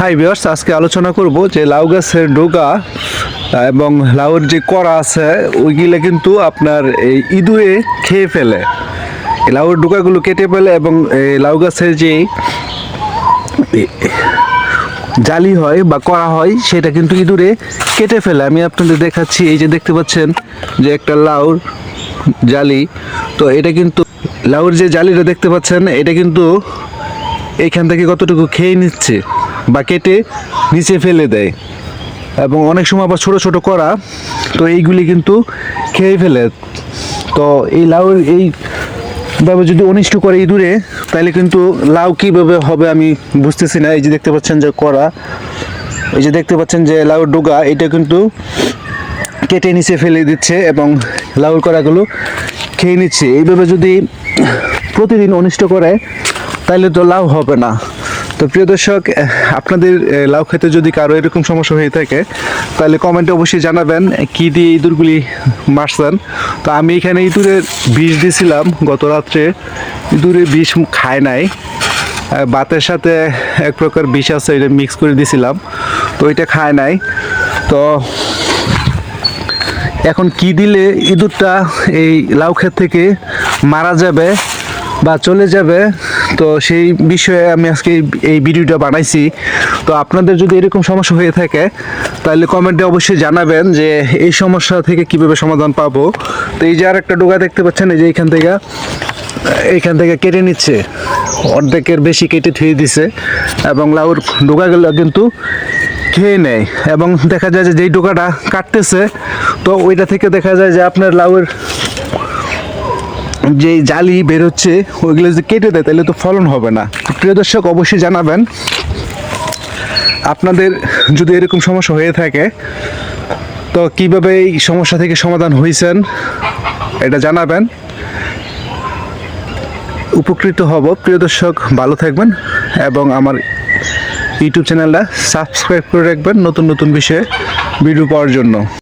High বিয়ার্স আজকে আলোচনা করব যে লাউ গাছের ডোগা এবং লাউর যে করা আছে, ওইগুলো কিন্তু আপনার এই ইঁদুরে খেয়ে ফেলে। লাউর ডোকাগুলো কেটে ফেলে এবং এই লাউ গাছের যে জালি হয় বা করা হয়, সেটা কিন্তু ইঁদুরে কেটে ফেলে। আমি আপনাদের দেখাচ্ছি, এই যে দেখতে পাচ্ছেন যে একটা লাউর জালি। তো এটা কিন্তু লাউর যে জালিটা দেখতে পাচ্ছেন, এটা কিন্তু এইখান থেকে কতটুকু খেয়ে নিচ্ছে? বা কেটে নিচে ফেলে দেয়। এবং অনেক সময় আবার ছোট ছোট করা, তো এইগুলি কিন্তু খেয়ে ফেলে। তো এই লাউর এই ভাবে যদি অনিষ্ট করে ইঁদুরে, তাহলে কিন্তু লাউ কীভাবে হবে আমি বুঝতেছি না। এই যে দেখতে পাচ্ছেন যে করা, এই যে দেখতে পাচ্ছেন যে লাউর ডোগা, এটা কিন্তু কেটে নিচে ফেলে দিচ্ছে এবং লাউর করাগুলো খেয়ে নিচ্ছে। এইভাবে যদি প্রতিদিন অনিষ্ট করে, তাহলে তো লাউ হবে না। তো প্রিয় দর্শক আপনাদের লাউ খেতে যদি কারও এরকম সমস্যা হয়ে থাকে, তাহলে কমেন্টে অবশ্যই জানাবেন কি দিয়ে ইঁদুরগুলি মারছেন। তো আমি এখানে ইঁদুরের বিষ দিয়েছিলাম গত রাত্রে। ইঁদুরে বিষ খায় নাই। ভাতের সাথে এক প্রকার বিষ আছে এটা মিক্স করে দিয়েছিলাম তো এটা খায় নাই। তো এখন কি দিলে ইঁদুরটা এই লাউ ক্ষেত থেকে মারা যাবে? বা চলে যাবে, তো সেই বিষয়ে আমি আজকে এই- ভিডিওটা বানাইছি। তো আপনাদের যদি এরকম সমস্যা হয়ে থাকে, তাহলে কমেন্টে অবশ্যই জানাবেন যে এই সমস্যা থেকে কীভাবে সমাধান পাবো। তো এই যে আর একটা ডোগা দেখতে পাচ্ছেন, এই যে এইখান থেকে এইখান থেকে কেটে নিচ্ছে। অর্ধেকের বেশি কেটে থুয়ে দিছে এবং লাউর ডোকাগুলো কিন্তু খেয়ে নেয়। এবং দেখা যায় যে যেই ডোকাটা কাটতেছে, তো ওইটা থেকে দেখা যায় যে আপনার লাউয়ের যে জালি বেরোচ্ছে, ওইগুলো যদি কেটে দেয়, তাহলে তো ফলন হবে না। প্রিয় দর্শক, অবশ্যই জানাবেন। আপনাদের যদি এরকম সমস্যা হয়ে থাকে, তো কীভাবে এই সমস্যা থেকে সমাধান হয়েছেন এটা জানাবেন। উপকৃত হব। প্রিয় দর্শক, ভালো থাকবেন এবং আমার ইউটিউব চ্যানেলটা সাবস্ক্রাইব করে রাখবেন নতুন নতুন বিষয়ে ভিডিও পাওয়ার জন্য।